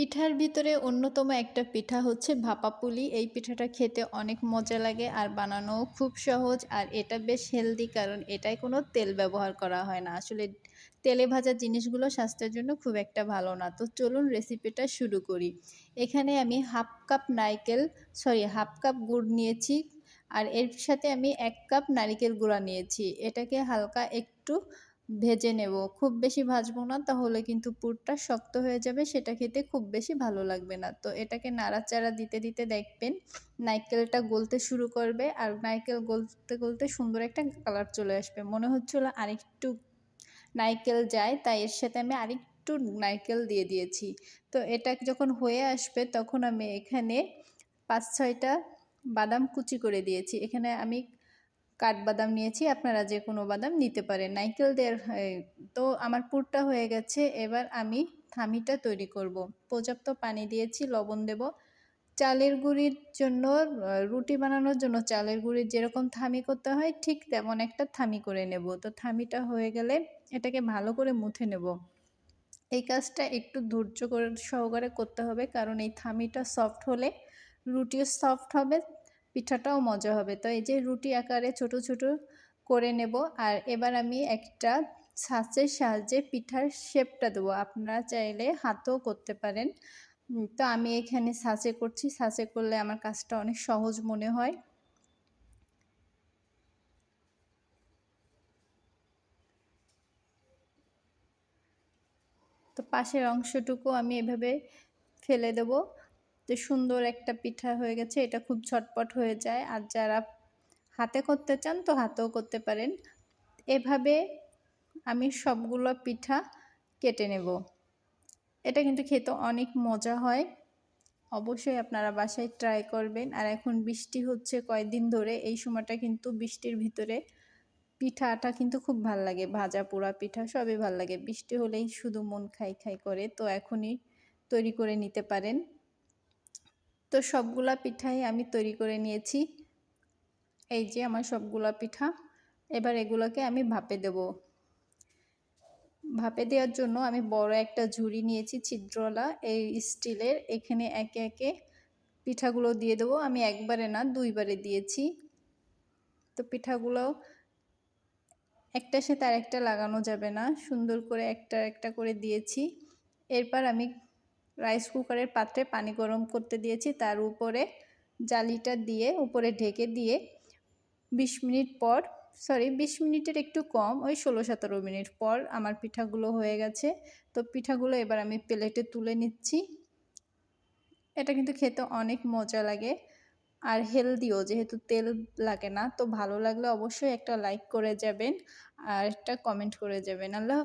পিঠার ভিতরে অন্যতম একটা পিঠা হচ্ছে ভাপা পুলি এই পিঠাটা খেতে অনেক মজা লাগে আর বানানোও খুব সহজ আর এটা বেশ হেলদি কারণ এটাই কোনো তেল ব্যবহার করা হয় না। আসলে তেলে ভাজা জিনিসগুলো স্বাস্থ্যের জন্য খুব একটা ভালো না। তো চলুন রেসিপিটা শুরু করি। এখানে আমি হাফ কাপ নারকেল সরি হাফ কাপ গুড় নিয়েছি আর এর সাথে আমি এক কাপ নারিকেল গুঁড়া নিয়েছি। এটাকে হালকা একটু ভেজে নেব। খুব বেশি ভাজবো না, তাহলে কিন্তু পুরটা শক্ত হয়ে যাবে, সেটা খেতে খুব বেশি ভালো লাগবে না। তো এটাকে নাড়াচাড়া দিতে দিতে দেখবেন নারকেলটা গলতে শুরু করবে আর নারকেল গলতে গলতে সুন্দর একটা কালার চলে আসবে। মনে হচ্ছিল আরেকটু নাইকেল যায়, তাই এর সাথে আমি আরেকটু নাইকেল দিয়ে দিয়েছি। তো এটা যখন হয়ে আসবে, তখন আমি এখানে পাঁচ ছয়টা বাদাম কুচি করে দিয়েছি। এখানে আমি কাঠবাদাম নিয়েছি, আপনারা যে কোনো বাদাম নিতে পারেন। নাইকেল দেওয়ার তো আমার পুরটা হয়ে গেছে, এবার আমি থামিটা তৈরি করব। পর্যাপ্ত পানি দিয়েছি, লবণ দেব। চালের গুঁড়ির জন্য রুটি বানানোর জন্য চালের গুঁড়ির যেরকম থামি করতে হয়, ঠিক তেমন একটা থামি করে নেব। তো থামিটা হয়ে গেলে এটাকে ভালো করে মুথে নেব। এই কাজটা একটু ধৈর্য করে সহকারে করতে হবে, কারণ এই থামিটা সফট হলে রুটিও সফট হবে পিঠাটাও মজা হবে। তো এই যে রুটি আকারে ছোট ছোট করে নেব আর এবার আমি একটা ছাঁচের সাহায্যে পিঠার শেপটা দেবো। আপনারা চাইলে হাতও করতে পারেন। তো আমি এখানে সাঁচে করছি। সাঁচে করলে আমার কাজটা অনেক সহজ মনে হয়। তো পাশের অংশটুকু আমি এভাবে ফেলে দেবো। তো সুন্দর একটা পিঠা হয়ে গেছে, এটা খুব ঝটপট হয়ে যায়। আর যারা হাতে করতে চান তো হাতেও করতে পারেন। এভাবে আমি সবগুলো পিঠা কেটে নেব। এটা কিন্তু খেতে অনেক মজা হয়। অবশ্যই আপনারা বাসায় ট্রাই করবেন। আর এখন বৃষ্টি হচ্ছে কয়েকদিন ধরে, এই সময়টা কিন্তু বৃষ্টির ভিতরে পিঠাটা কিন্তু খুব ভালো লাগে। ভাজা পোড়া পিঠা সবই ভালো লাগে। বৃষ্টি হলেই শুধু মন খাই খাই করে, তো এখনই তৈরি করে নিতে পারেন। তো সবগুলা পিঠাই আমি তৈরি করে নিয়েছি। এই যে আমার সবগুলা পিঠা। এবার এগুলোকে আমি ভাপে দেব। ভাপে দেওয়ার জন্য আমি বড় একটা ঝুড়ি নিয়েছি ছিদ্রলা। এই স্টিলের এখানে একে একে পিঠাগুলো দিয়ে দেবো। আমি একবারে না, দুইবারে দিয়েছি। তো পিঠাগুলো একটার সাথে আরেকটা লাগানো যাবে না। সুন্দর করে একটা একটা করে দিয়েছি। এরপর আমি রাইস কুকারের পাত্রে পানি গরম করতে দিয়েছি। তার উপরে জালিটা দিয়ে, উপরে ঢেকে দিয়ে বিশ মিনিট পর সরি বিশ মিনিটের একটু কম, ওই ষোলো সতেরো মিনিট পর আমার পিঠাগুলো হয়ে গেছে। তো পিঠাগুলো এবার আমি প্লেটে তুলে নিচ্ছি। এটা কিন্তু খেতে অনেক মজা লাগে আর হেলদিও, যেহেতু তেল লাগে না, তো ভালো লাগলে অবশ্যই একটা লাইক করে যাবেন আর একটা কমেন্ট করে যাবেন। আল্লাহ